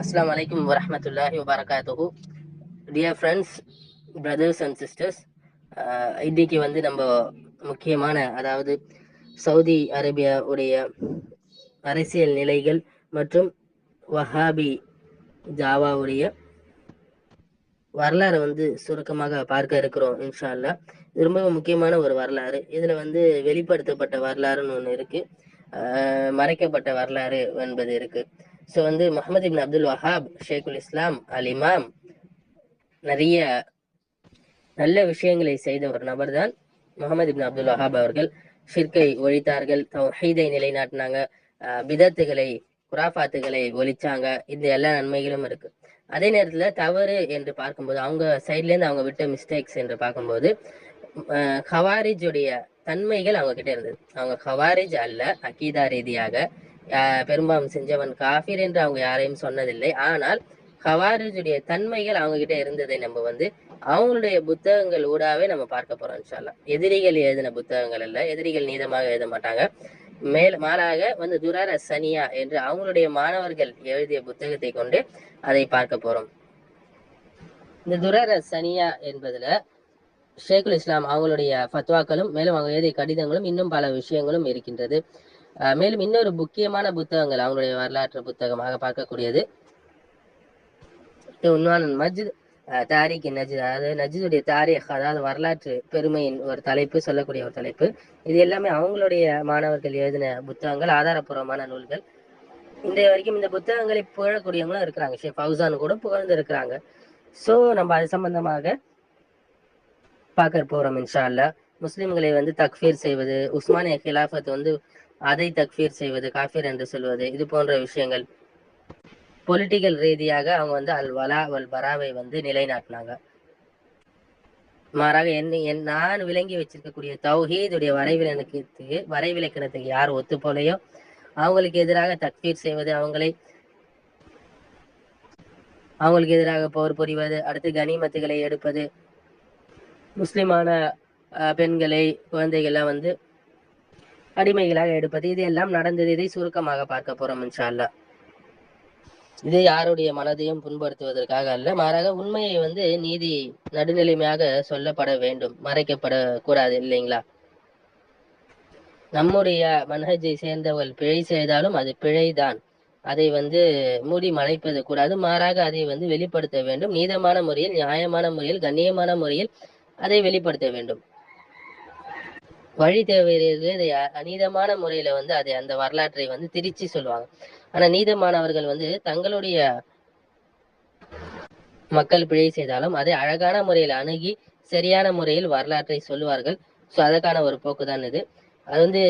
அஸ்லாம் அலைக்கும் வரமத்துல்லாஹி வபரகாத்துஹு dear friends brothers and sisters இன்னைக்கு வந்து நம்ம முக்கியமான அதாவது சவுதி அரேபியா உடைய அரசியல் நிலைகள் மற்றும் வஹாபி ஜாவாவுடைய வரலாறை வந்து சுருக்கமாக பார்க்க இருக்கிறோம் இன்ஷா அல்லா இது ரொம்ப முக்கியமான ஒரு வரலாறு. இதுல வந்து வெளிப்படுத்தப்பட்ட வரலாறுன்னு ஒன்று இருக்கு. மறைக்கப்பட்ட வரலாறு என்பது இருக்கு. ஸோ வந்து முகமது இப்னு Abdul Wahhab Shaikhul Islam al Imam நிறைய நல்ல விஷயங்களை செய்த ஒரு நபர் தான் முகமது இப்னு அப்துல் வஹாப் அவர்கள். ஷிர்கை ஒழித்தார்கள் தௌஹீதை நிலைநாட்டினாங்க விதத்துகளை பிதத்துகளை குராஃபாத்துகளை ஒழிச்சாங்க. இந்த எல்லா நன்மைகளும் இருக்கு. அதே நேரத்துல தவறு என்று பார்க்கும்போது அவங்க சைட்ல இருந்து அவங்க விட்ட மிஸ்டேக்ஸ் என்று பார்க்கும்போது ஹவாரிஜுடைய தன்மைகள் அவங்க கிட்ட இருந்தது. அவங்க ஹவாரிஜ் அல்ல அகீதா ரீதியாக பெரும்பாலும் செஞ்சவன் காஃபிர் என்று அவங்க யாரையும் சொன்னதில்லை. ஆனால் ஹவாரிஜுடைய தன்மைகள் அவங்க கிட்ட இருந்ததை நம்ம வந்து அவங்களுடைய புத்தகங்கள் ஊடாவே நம்ம பார்க்க போறோம் இன்ஷால்லா எதிரிகள் எழுதின புத்தகங்கள் அல்ல எதிரிகள் நீதமாக எழுத மாட்டாங்க. மேல் மாறாக வந்து துரார சனியா என்று அவங்களுடைய மாணவர்கள் எழுதிய புத்தகத்தை கொண்டு அதை பார்க்க போறோம். இந்த துரார சனியா என்பதுல ஷேகுல் இஸ்லாம் அவங்களுடைய ஃபத்வாக்களும் மேலும் அவங்க எழுதிய கடிதங்களும் இன்னும் பல விஷயங்களும் இருக்கின்றது. மேலும் இன்னொரு முக்கியமான புத்தகங்கள் அவங்களுடைய வரலாற்று புத்தகமாக பார்க்கக்கூடியது. உன்வான் மஜித் தாரிக் நஜித். அதாவது நஜிதுடைய தாரிக் அதாவது வரலாற்று பெருமையின் ஒரு தலைப்பு சொல்லக்கூடிய ஒரு தலைப்பு. இது எல்லாமே அவங்களுடைய மாணவர்கள் எழுதின புத்தகங்கள் ஆதாரபூர்வமான நூல்கள். இன்றைய வரைக்கும் இந்த புத்தகங்களை புகழக்கூடியவங்களும் இருக்கிறாங்க. ஷே ஃபவுசான் கூட புகழ்ந்து இருக்கிறாங்க ஸோ நம்ம அது சம்பந்தமாக பார்க்க போகிறோம் இன்ஷா அல்லா முஸ்லிம்களை வந்து தக்ஃபீர் செய்வது உஸ்மானிய கிலாஃபத் வந்து அதை தக்ஃபீர் செய்வது காஃபீர் என்று சொல்வது இது போன்ற விஷயங்கள். பொலிட்டிக்கல் ரீதியாக அவங்க வந்து அல் வலா வல் பராவை வந்து நிலைநாட்டினாங்க. மாறாக என்ன என் நான் விளங்கி வச்சிருக்கக்கூடிய தௌஹீதுடைய வரைவிலக்கத்துக்கு வரைவிலக்கணத்துக்கு யார் ஒத்து போலையோ அவங்களுக்கு எதிராக தக்ஃபீர் செய்வது அவங்களை அவங்களுக்கு எதிராக போர் புரிவது அடுத்து கனிமத்துகளை எடுப்பது முஸ்லிமான பெண்களை குழந்தைகள்லாம் வந்து அடிமைகளாக எடுப்பது. இது எல்லாம் நடந்தது. இதை சுருக்கமாக பார்க்க போறோம் இன்ஷா இது யாருடைய மனதையும் புண்படுத்துவதற்காக அல்ல. மாறாக உண்மையை வந்து நீதி நடுநிலைமையாக சொல்லப்பட வேண்டும். மறைக்கப்படக்கூடாது இல்லைங்களா? நம்முடைய மன்ஹஜை சேர்ந்தவள் பிழை செய்தாலும் அது பிழைதான். அதை வந்து மூடி மறைப்பது கூடாது. மாறாக அதை வந்து வெளிப்படுத்த வேண்டும். நீதமான முறையில் நியாயமான முறையில் கண்ணியமான முறையில் அதை வெளிப்படுத்த வேண்டும். வழி தேவையர்கள் இதை அநீதமான முறையில வந்து அதை அந்த வரலாற்றை வந்து திரிச்சு சொல்லுவாங்க. ஆனா நீதமானவர்கள் வந்து தங்களுடைய மக்கள் பிழை செய்தாலும் அதை அழகான முறையில் அணுகி சரியான முறையில் வரலாற்றை சொல்லுவார்கள். ஸோ அதற்கான ஒரு போக்கு தான் இது. அது வந்து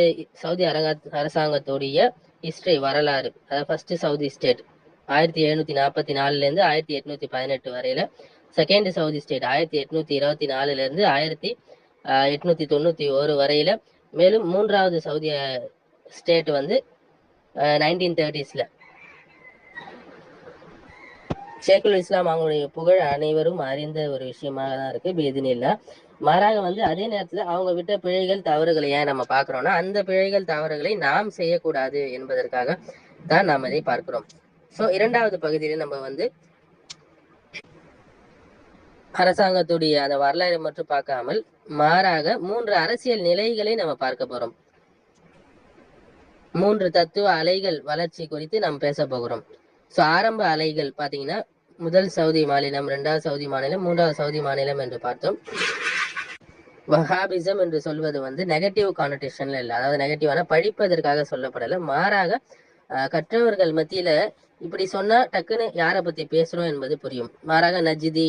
சவுதி அரங்க அரசாங்கத்துடைய ஹிஸ்டரி வரலாறு. அதாவது ஃபர்ஸ்ட் சவுதி ஸ்டேட் ஆயிரத்தி எழுநூத்தி நாற்பத்தி நாலுல இருந்து ஆயிரத்தி எட்நூத்தி பதினெட்டு வரையில செகண்ட் சவுதி ஸ்டேட் ஆயிரத்தி எட்நூத்தி இருபத்தி நாலுல இருந்து ஆயிரத்தி எட்நூத்தி தொண்ணூத்தி ஒரு வரையில. மேலும் மூன்றாவது சவுதி ஸ்டேட் வந்து நைன்டீன் தேர்ட்டிஸ்ல ஷேகுல் இஸ்லாம் அவங்களுடைய புகழ் அனைவரும் அறிந்த ஒரு விஷயமாக தான் இருக்கு பேதினில்லா மாறாக வந்து அதே நேரத்துல அவங்க விட்ட பிழைகள் தவறுகளை ஏன் நம்ம பாக்குறோம்னா அந்த பிழைகள் தவறுகளை நாம் செய்யக்கூடாது என்பதற்காக தான் நாம் இதை பார்க்கிறோம். சோ இரண்டாவது பகுதியில நம்ம வந்து அரசாங்கத்துடைய அந்த வரலாறு மட்டும் பார்க்காமல் மாறாக மூன்று அரசியல் நிலைகளை நம்ம பார்க்க போறோம். மூன்று தத்துவ அலைகள் வளர்ச்சி குறித்து நாம் பேச போகிறோம். ஸோ ஆரம்ப அலைகள் பார்த்தீங்கன்னா முதல் சவுதி மாநிலம் இரண்டாவது சவுதி மாநிலம் மூன்றாவது சவுதி மாநிலம் என்று பார்த்தோம். வஹாபிசம் என்று சொல்வது வந்து நெகட்டிவ் கானடேஷன்ல இல்லை. அதாவது நெகட்டிவான பழிப்பதற்காக சொல்லப்படலை. மாறாக கற்றவர்கள் மத்தியில இப்படி சொன்னா டக்குன்னு யாரை பத்தி பேசுறோம் என்பது புரியும். மாறாக நஜிதி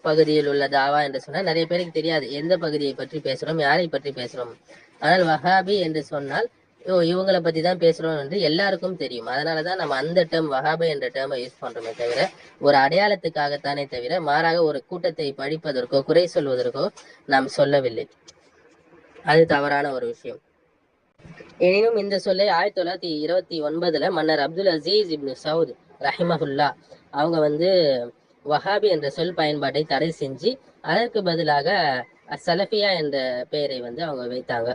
பகுதியில் உள்ள தாவா என்று சொன்னால் நிறைய பேருக்கு தெரியாது எந்த பகுதியை பற்றி பேசுறோம் யாரை பற்றி பேசுறோம். ஆனால் வஹாபி என்று சொன்னால் ஓ இவங்களை பத்தி தான் பேசுறோம் என்று எல்லாருக்கும் தெரியும். அதனாலதான் நம்ம அந்த டேர்ம் வஹாபி என்ற டேர்மை யூஸ் பண்றோமே தவிர ஒரு அடையாளத்துக்காகத்தானே தவிர மாறாக ஒரு கூட்டத்தை பழிப்பதற்கோ குறை சொல்வதற்கோ நாம் சொல்லவில்லை. அது தவறான ஒரு விஷயம். எனினும் இந்த சொல்லை ஆயிரத்தி தொள்ளாயிரத்தி இருபத்தி ஒன்பதுல மன்னர் அப்துல் அசீஸ் இப்னு சவுத் ரஹிமஹுல்லா அவங்க வந்து வஹாபி என்ற சொல் பயன்பாட்டை தடை செஞ்சு அதற்கு பதிலாக சலஃபியா என்ற பெயரை வந்து அவங்க வைத்தாங்க.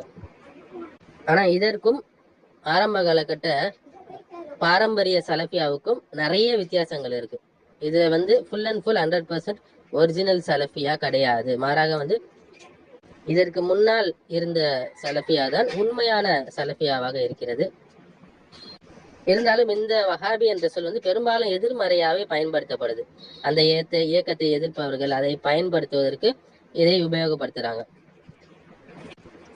ஆனா இதற்கும் ஆரம்ப காலகட்ட பாரம்பரிய சலஃபியாவுக்கும் நிறைய வித்தியாசங்கள் இருக்கு. இது வந்து full and full hundred percent original Salafiya கிடையாது. மாறாக வந்து இதற்கு முன்னால் இருந்த சலஃபியா தான் உண்மையான சலஃபியாவாக இருக்கிறது. இருந்தாலும் இந்த வஹாபி என்ற சொல் வந்து பெரும்பாலும் எதிர்மறையாவே பயன்படுத்தப்படுது. அந்த இயக்கத்தை எதிர்ப்பவர்கள் அதை பயன்படுத்துவதற்கு இதை உபயோகப்படுத்துறாங்க.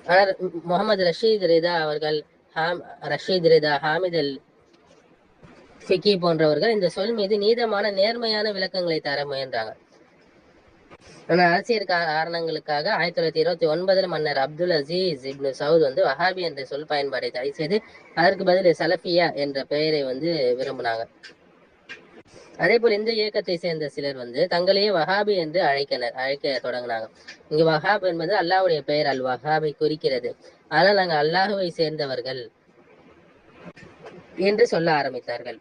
ஆனால் முகமது ரஷீத் ரிதா அவர்கள் ஹாம் Rashid Rida Hamid Al Fiqi போன்றவர்கள் இந்த சொல் மீது நீதமான நேர்மையான விளக்கங்களை தர முயன்றாங்க. ஆனா அரசியல் காரணங்களுக்காக ஆயிரத்தி தொள்ளாயிரத்தி இருபத்தி ஒன்பதுல மன்னர் அப்துல் அசீஸ் இப்னு சவுத் வந்து வஹாபி என்ற சொல் பயன்பாடை தடை செய்து அதற்கு பதில் சலஃபியா என்ற பெயரை வந்து விரும்பினாங்க. அதே போல் இந்த இயக்கத்தை சேர்ந்த சிலர் வந்து தங்களையே வஹாபி என்று அழைக்கனர் அழைக்க தொடங்கினாங்க. இங்கு வஹாப் என்பது அல்லாஹுடைய பெயர் அல் வஹாபை குறிக்கிறது. ஆனால் நாங்கள் அல்லாஹுவை சேர்ந்தவர்கள் என்று சொல்ல ஆரம்பித்தார்கள்.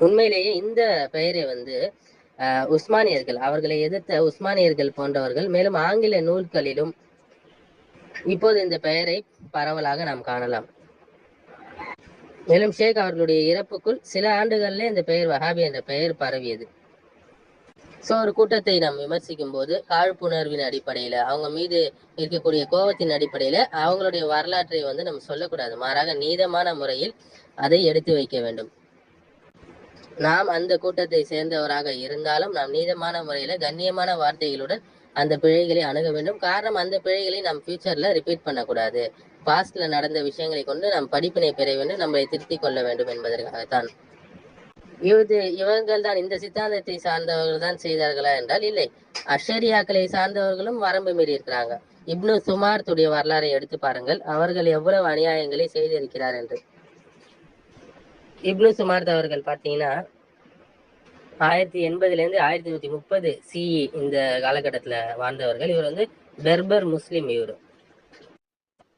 உண்மையிலேயே இந்த பெயரை வந்து உஸ்மானியர்கள் அவர்களை எதிர்த்த உஸ்மானியர்கள் போன்றவர்கள் மேலும் ஆங்கில நூல்களிலும் இப்போது இந்த பெயரை பரவலாக நாம் காணலாம். மேலும் ஷேக் அவர்களுடைய இறப்புக்குள் சில ஆண்டுகள்ல இந்த பெயர் வஹாபி என்ற பெயர் பரவியது. சோ ஒரு கூட்டத்தை நாம் விமர்சிக்கும் போது காழ்ப்புணர்வின் அடிப்படையில அவங்க மீது இருக்கக்கூடிய கோபத்தின் அடிப்படையில அவங்களுடைய வரலாற்றை வந்து நம்ம சொல்லக்கூடாது. மாறாக நீதமான முறையில் அதை எடுத்து வைக்க வேண்டும். நாம் அந்த கூட்டத்தை சேர்ந்தவராக இருந்தாலும் நாம் நீதமான முறையில கண்ணியமான வார்த்தைகளுடன் அந்த பிழைகளை அணுக வேண்டும். காரணம் அந்த பிழைகளை நாம் ஃபியூச்சர்ல ரிப்பீட் பண்ணக்கூடாது. பாஸ்ட்ல நடந்த விஷயங்களை கொண்டு நாம் படிப்பினை பெற வேண்டும் நம்மளை திருத்திக் கொள்ள வேண்டும் என்பதற்காகத்தான். இது இவர்கள் தான் இந்த சித்தாந்தத்தை சார்ந்தவர்கள் தான் செய்தார்களா என்றால் இல்லை. அஷரியாக்களை சார்ந்தவர்களும் வரம்பு மீறி இருக்கிறாங்க. இப்னு சுமார்த்துடைய வரலாறை எடுத்து பாருங்கள். அவர்கள் எவ்வளவு அநியாயங்களை செய்திருக்கிறார் என்று. இப்னு சுமார்த் அவர்கள் பார்த்தீங்கன்னா ஆயிரத்தி எண்பதுல இருந்து ஆயிரத்தி நூற்றி முப்பது சிஇ இந்த காலகட்டத்தில் வாழ்ந்தவர்கள். இவர் வந்து பெர்பர் முஸ்லீம் இவர்.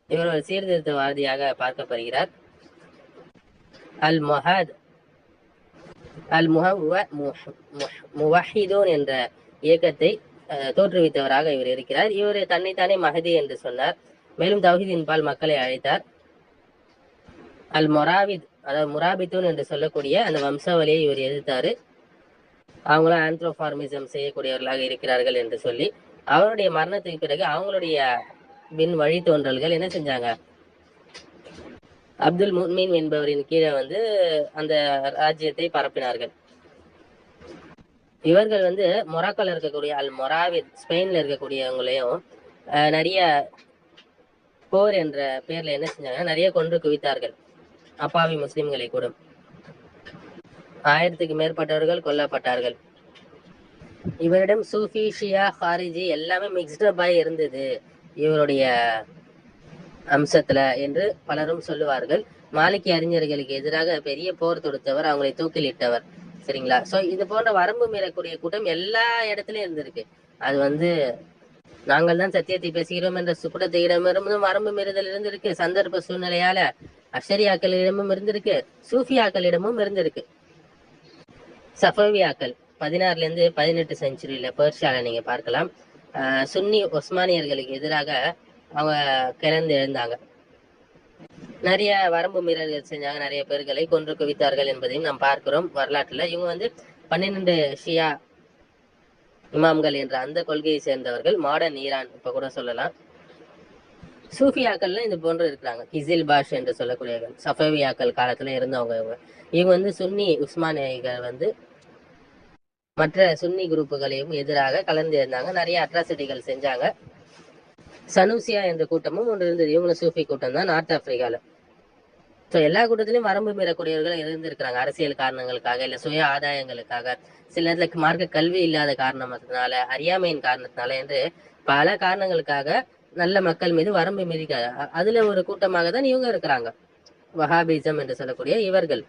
இவர் ஒரு சீர்திருத்தவாதியாக பார்க்கப்படுகிறார். அல் மொஹாத் அல் முஹிதோன் என்ற இயக்கத்தை தோற்றுவித்தவராக இவர் இருக்கிறார். இவர் தன்னைத்தானே மஹதி என்று சொன்னார். மேலும் தௌஹீதின் பால் மக்களை அழைத்தார். அல் மொராவித் அதாவது முராபித்தூன் என்று சொல்லக்கூடிய அந்த வம்சாவளியை இவர் எதிர்த்தாரு. அவங்களும் ஆந்த்ரோஃபார்மிசம் செய்யக்கூடியவர்களாக இருக்கிறார்கள் என்று சொல்லி அவருடைய மரணத்துக்கு பிறகு அவங்களுடைய பின் வழித்தோன்றல்கள் என்ன செஞ்சாங்க? அப்துல் முன்மீன் என்பவரின் கீழே வந்து அந்த ராஜ்யத்தை பரப்பினார்கள். இவர்கள் வந்து மொராக்கோல இருக்கக்கூடிய அல் மொராவித் ஸ்பெயின்ல இருக்கக்கூடியவங்களையும் அஹ், நிறைய போர் என்ற பேர்ல என்ன செஞ்சாங்க நிறைய கொன்று குவித்தார்கள். அப்பாவி முஸ்லிம்களை கூட ஆயிரத்துக்கு மேற்பட்டவர்கள் கொல்லப்பட்டார்கள். இவரிடம் சூஃபி ஷியா ஹாரிஜி எல்லாமே மிக்ஸ்டப் இருந்தது. இவருடைய அம்சத்துல என்று பலரும் சொல்லுவார்கள். மாலிக்கி அறிஞர்களுக்கு எதிராக பெரிய போர் தொடுத்தவர் அவங்களை தூக்கிலிட்டவர். சரிங்களா? சோ இது போன்ற வரம்பு மீறக்கூடிய கூட்டம் எல்லா இடத்துலயும் இருந்திருக்கு. அது வந்து நாங்கள் தான் சத்தியத்தை பேசுகிறோம் என்ற சுக்குடத்தை இடமிருந்தும் வரம்பு மீறுதல் இருந்திருக்கு. சந்தர்ப்ப சூழ்நிலையால அஷரியாக்களிடமும் இருந்திருக்கு சூஃபியாக்களிடமும் இருந்திருக்கு. சஃபவியாக்கள் பதினாறுல இருந்து பதினெட்டு செஞ்சுரியில பெர்ஷியால நீங்க பார்க்கலாம். சுன்னி ஒஸ்மானியர்களுக்கு எதிராக அவங்க கிளர்ந்து எழுந்தாங்க. நிறைய வரம்பு மீறல்கள் செஞ்சாங்க நிறைய பேர்களை கொன்று குவித்தார்கள் என்பதையும் நாம் பார்க்கிறோம் வரலாற்றுல. இவங்க வந்து பன்னிரண்டு ஷியா இமாம்கள் என்ற அந்த கொள்கையை சேர்ந்தவர்கள் மாடர்ன் ஈரான் இப்ப கூட சொல்லலாம். சூஃபியாக்கள்லாம் இது போன்று இருக்கிறாங்க. கிசில் பாஷ் என்று சொல்லக்கூடியவர்கள். சஃபவியாக்கள் காலத்துல இருந்தவங்க இவங்க. இவங்க வந்து சுன்னி உஸ்மானியர்கள் வந்து மற்ற சுன்னி குரூப்புகளையும் எதிராக கலந்து இருந்தாங்க. நிறைய அட்ராசிட்டிகள் செஞ்சாங்க. சனூசியா என்ற கூட்டமும் ஒன்று இருந்தது. இவங்களும் சூஃபி கூட்டம் தான் நார்த் ஆப்பிரிக்கால. ஸோ எல்லா கூட்டத்திலையும் வரம்பு மீறக்கூடியவர்கள் இருந்திருக்கிறாங்க. அரசியல் காரணங்களுக்காக இல்ல சுய ஆதாயங்களுக்காக. சில நேரத்தில் மார்க்க கல்வி இல்லாத காரணத்தினால அறியாமையின் காரணத்தினால என்று பல காரணங்களுக்காக நல்ல மக்கள் மீது வரம்பு மீறி அதுல ஒரு கூட்டமாக தான் இவங்க இருக்கிறாங்க. வஹாபிசம் என்று சொல்லக்கூடிய இவர்கள்.